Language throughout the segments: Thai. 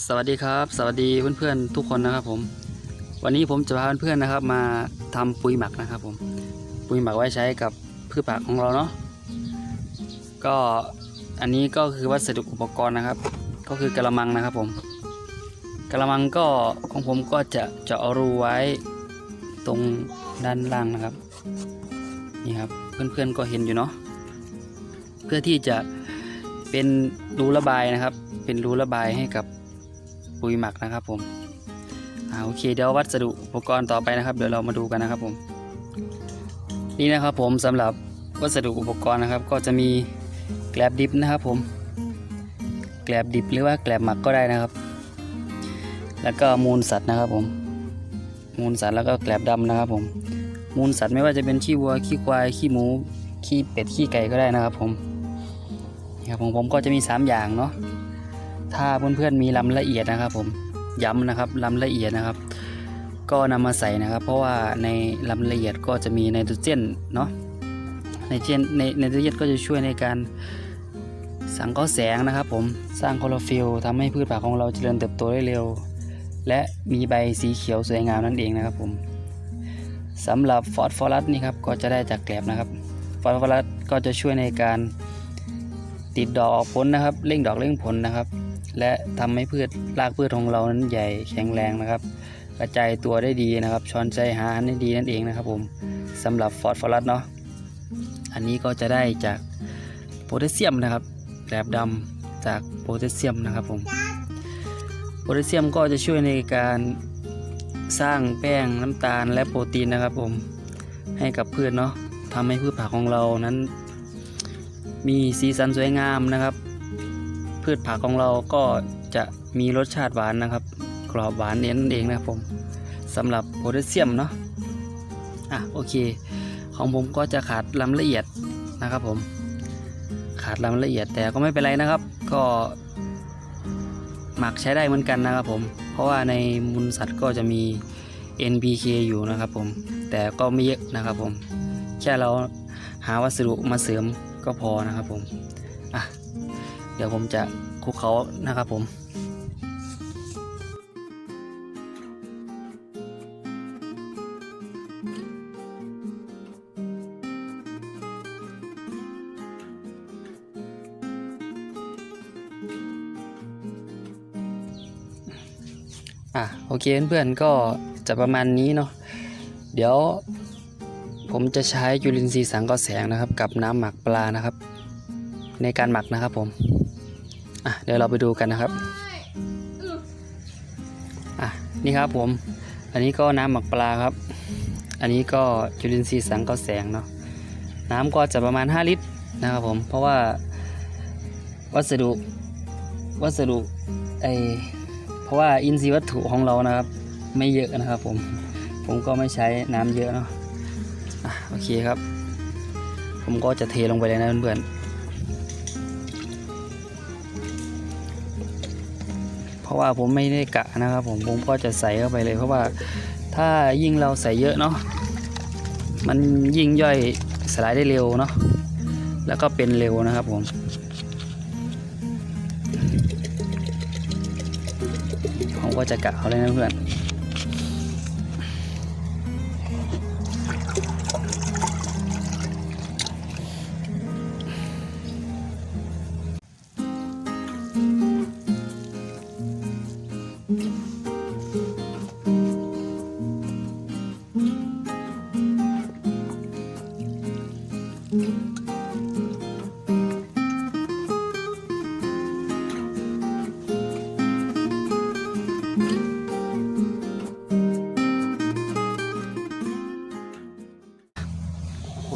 สวัสดีครับ สวัสดีเพื่อนๆทุกคนนะครับผม วันนี้ผมจะพาเพื่อนๆนะครับ มาทำปุ๋ยหมักนะครับ ผม ปุ๋ยหมักไว้ใช้กับพืชผักของเราเนาะก็อันนี้ก็คือวัสดุอุปกรณ์นะครับ ก็คือกระมังนะครับผมกระมังก็ของผมก็จะเจาะรูไว้ตรงด้านล่างนะครับนี่ครับเพื่อนๆก็เห็นอยู่เนาะเพื่อที่จะเป็นรูระบายนะครับ เป็นรูระบายให้กับ ปุ๋ยหมักนะครับผมอ่าโอเคเดี๋ยววัสดุอุปกรณ์ต่อไปนะครับ เดี๋ยวเรามาดูกันนะครับผม นี่นะครับผมสำหรับวัสดุอุปกรณ์นะครับ ก็จะมีแกลบดิบนะครับผม แกลบดิบหรือว่าแกลบหมักก็ได้นะครับ แล้วก็มูลสัตว์นะครับผม มูลสัตว์แล้วก็แกลบดำนะครับผม มูลสัตว์ไม่ว่าจะเป็นขี้วัวขี้ควายขี้หมูขี้เป็ดขี้ไก่ก็ได้นะครับผมครับผมผมก็จะมี 3 อย่างเนาะ ถ้าเพื่อนๆมีลำละเอียดนะครับ ผมย้ำนะครับลำละเอียดนะครับ ก็นำมาใส่นะครับ เพราะว่าในลำละเอียดก็จะมีไนโตรเจนเนาะไนโตรเจนในไนโตรเจนก็จะช่วยในการสังเคราะห์แสงนะครับ ผมสร้างคลอโรฟิลทำให้พืชผักของเราเจริญเติบโตได้เร็ว และมีใบสีเขียวสวยงามนั่นเองนะครับผมสำหรับฟอสฟอรัสนี่ครับก็จะได้จากแกลบนะครับฟอสฟอรัสก็จะช่วยในการติดดอกออกผลนะครับเร่งดอกเร่งผลนะครับ และทำให้พืชรากพืชของเรานั้นใหญ่แข็งแรงนะครับ กระจายตัวได้ดีนะครับช้อนใจหาอาหารได้ดีนั่นเองนะครับผมสำหรับฟอสฟอรัสเนาะอันนี้ก็จะได้จากโพแทสเซียมนะครับแกลบดำจากโพแทสเซียมนะครับผมโพแทสเซียมก็จะช่วยในการสร้างแป้งน้ำตาลและโปรตีนนะครับผมให้กับพืชเนาะทำให้พืชผักของเรานั้น มีสีสันสวยงามนะครับ พืชผักของเราก็จะมีรสชาติหวานนะครับ กรอบหวานเน้นนเองนะครับผมสำหรับโพแทสเซียมเนาะอะโอเค ของผมก็จะขาดลำละเอียดนะครับผม ขาดลำละเอียดแต่ก็ไม่เป็นไรนะครับ ก็หมักใช้ได้เหมือนกันนะครับผม เพราะว่าในมูลสัตว์ก็จะมี NPK อยู่นะครับผม แต่ก็ไม่เยอะนะครับผม แค่เราหาวัสดุมาเสริมก็พอนะครับผม อะ เดี๋ยวผมจะคลุกเขานะครับผมอะโอเคเพื่อนๆก็จะประมาณนี้เนาะเดี๋ยวผมจะใช้จุลินทรีย์สังเคราะห์แสงนะครับ กับน้ำหมักปลานะครับ ในการหมักนะครับผมอะเดี๋ยวเราไปดูกันนะครับอะนี่ครับผม อันนี้ก็น้ำหมักปลาครับ อันนี้ก็จุลินทรีย์สังเคราะห์แสงเนาะน้ำก็จะประมาณ 5 ลิตรนะครับผม เพราะว่าวัสดุวัสดุไอเพราะว่าอินทรีย์วัตถุของเรานะครับ ไม่เยอะนะครับผม ผมก็ไม่ใช้น้ำเยอะเนาะอะโอเคครับ ผมก็จะเทลงไปเลยนะเพื่อนๆ ราะว่าผมไม่ได้กะนะครับผมผมก็จะใส่เข้าไปเลย เพราะว่าถ้ายิ่งเราใส่เยอะเนาะมันยิ่งย่อยสลายได้เร็วเนาะแล้วก็เป็นเร็วนะครับผมผมก็จะกะเอาเลยนะเพื่อน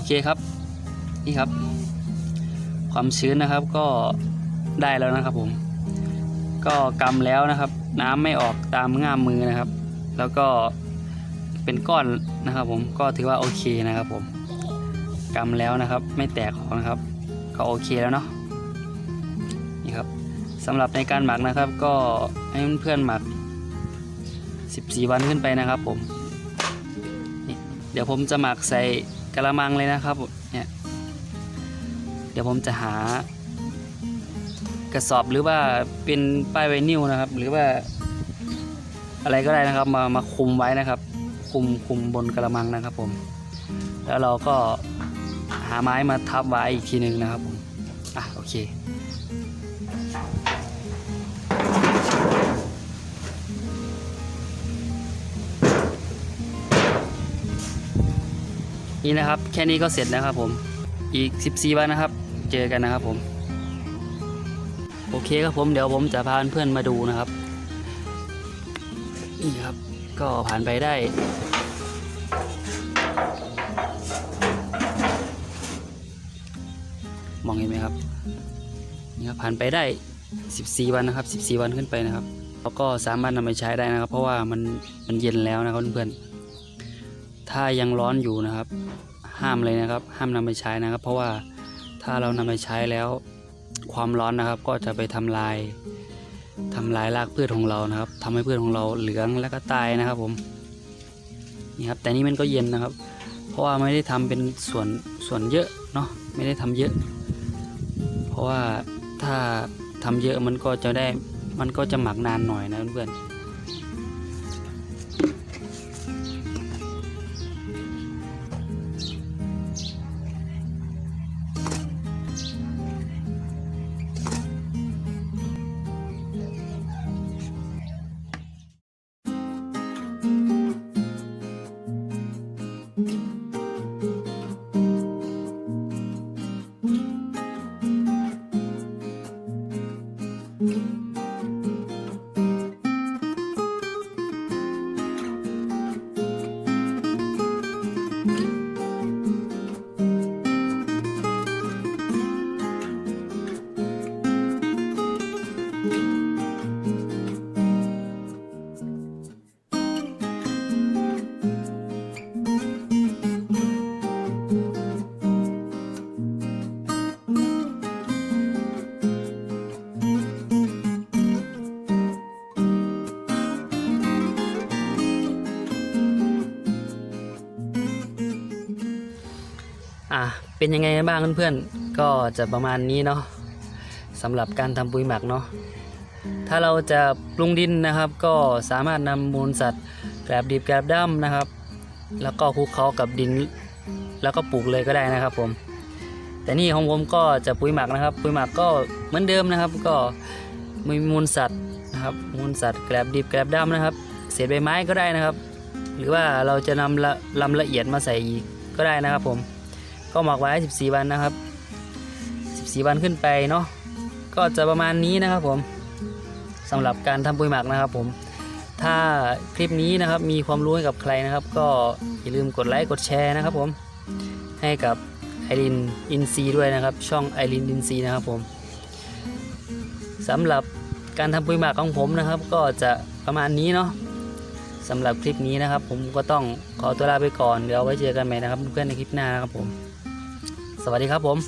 เคครับนี่ครับ ความชื้นนะครับก็ได้แล้วนะครับผม ก็กำแล้วนะครับ น้ำไม่ออกตามง่ามมือนะครับ แล้วก็เป็นก้อนนะครับ ผมก็ถือว่าโอเคนะครับผมกำแล้วนะครับ ไม่แตกออกนะครับ ก็โอเคแล้วเนาะนี่ครับสำหรับในการหมักนะครับ ก็ให้เพื่อนๆหมัก 14 วันขึ้นไปนะครับผมเดี๋ยวผมจะหมักใส่ กระมังเลยนะครับเนี่ยเดี๋ยวผมจะหากระสอบหรือว่าเป็นป้ายไวนิลนะครับ หรือว่า อะไรก็ได้นะครับมามาคุมไว้นะครับ คุมคุมบนกระมังนะครับผม แล้วเราก็หาไม้มาทับไว้อีกทีหนึ่งนะครับผมอะโอเค นี่นะครับ แค่นี้ก็เสร็จแล้วครับผม อีก 14 วันนะครับ เจอกันนะครับผม โอเคครับผม เดี๋ยวผมจะพาเพื่อนมาดูนะครับ นี่ครับ ก็ผ่านไปได้มองเห็นไหมครับนี่ครับผ่านไปได้ 14 วันนะครับ 14 วันขึ้นไปนะครับ แล้วก็สามารถนำไปใช้ได้นะครับ เพราะว่ามันมันเย็นแล้วนะครับเพื่อนๆ ถ้ายังร้อนอยู่นะครับ ห้ามเลยนะครับ ห้ามนำไปใช้นะครับ เพราะว่าถ้าเรานำไปใช้แล้ว ความร้อนนะครับ ก็จะไปทำลายทำลายรากพืชของเรานะครับทำให้พืชของเราเหลืองแล้วก็ตายนะครับผมนี่ครับแต่นี่มันก็เย็นนะครับ เพราะว่าไม่ได้ทำเป็นส่วนส่วนเยอะเนาะไม่ได้ทำเยอะ เพราะว่าถ้าทำเยอะมันก็จะได้มันก็จะหมักนานหน่อยนะเพื่อนๆ อะเป็นยังไงบ้างเพื่อนๆ ก็จะประมาณนี้เนาะสำหรับการทำปุ๋ยหมักเนาะถ้าเราจะปรุงดินนะครับ ก็สามารถนำมูลสัตว์แกลบดิบแกลบด้ำนะครับ แล้วก็คลุกเคล้ากับดิน แล้วก็ปลูกเลยก็ได้นะครับผม แต่นี่ของผมก็จะปุ๋ยหมักนะครับ ปุ๋ยหมักก็เหมือนเดิมนะครับ ก็มีมูลสัตว์นะครับ มูลสัตว์แกลบดิบแกลบด้ำนะครับ เศษใบไม้ก็ได้นะครับ หรือว่าเราจะนำละลำละเอียดมาใส่อีกก็ได้นะครับผม ก็หมักไว้ 14 วันนะครับ 14 วันขึ้นไปเนาะก็จะประมาณนี้นะครับผมสำหรับการทำปุ๋ยหมักนะครับผมถ้าคลิปนี้นะครับมีความรู้ให้กับใครนะครับ ก็อย่าลืมกดไลค์กดแชร์นะครับผมให้กับไอรินอินซีด้วยนะครับ ช่องไอรินอินซีนะครับผมสำหรับการทำปุ๋ยหมักของผมนะครับ ก็จะประมาณนี้เนาะสำหรับคลิปนี้นะครับ ผมก็ต้องขอตัวลาไปก่อนเดี๋ยวไว้เจอกันใหม่นะครับเพื่อนในคลิปหน้านะครับผม วัสดีครับผม